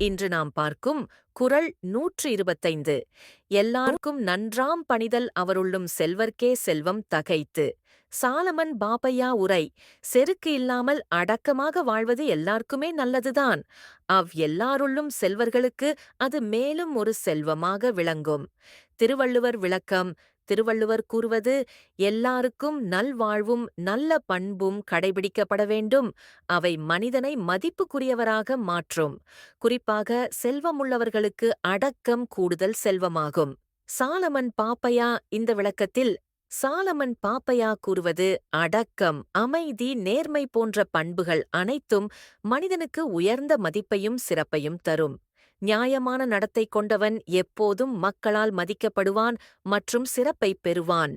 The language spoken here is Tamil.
இன்று நாம் பார்க்கும் குறள் நூற்று இருபத்தைந்து எல்லாருக்கும் நன்றாம் பணிதல் அவருள்ளும் செல்வர்க்கே செல்வம் தகைத்து. சாலமன் பாப்பையா உரை செருக்கு இல்லாமல் அடக்கமாக வாழ்வது எல்லாருக்குமே நல்லதுதான். அவ் எல்லாருள்ளும் செல்வர்களுக்கு அது மேலும் ஒரு செல்வமாக விளங்கும். திருவள்ளுவர் விளக்கம் திருவள்ளுவர் கூறுவது எல்லாருக்கும் நல்வாழ்வும் நல்ல பண்பும் கடைபிடிக்கப்பட வேண்டும். அவை மனிதனை மதிப்புக்குரியவராக மாற்றும். குறிப்பாக செல்வமுள்ளவர்களுக்கு அடக்கம் கூடுதல் செல்வமாகும். சாலமன் பாப்பையா இந்த விளக்கத்தில் சாலமன் பாப்பையா கூறுவது அடக்கம் அமைதி நேர்மை போன்ற பண்புகள் அனைத்தும் மனிதனுக்கு உயர்ந்த மதிப்பையும் சிறப்பையும் தரும். நியாயமான நடத்தை கொண்டவன் எப்போதும் மக்களால் மதிக்கப்படுவான் மற்றும் சிறப்பைப் பெறுவான்.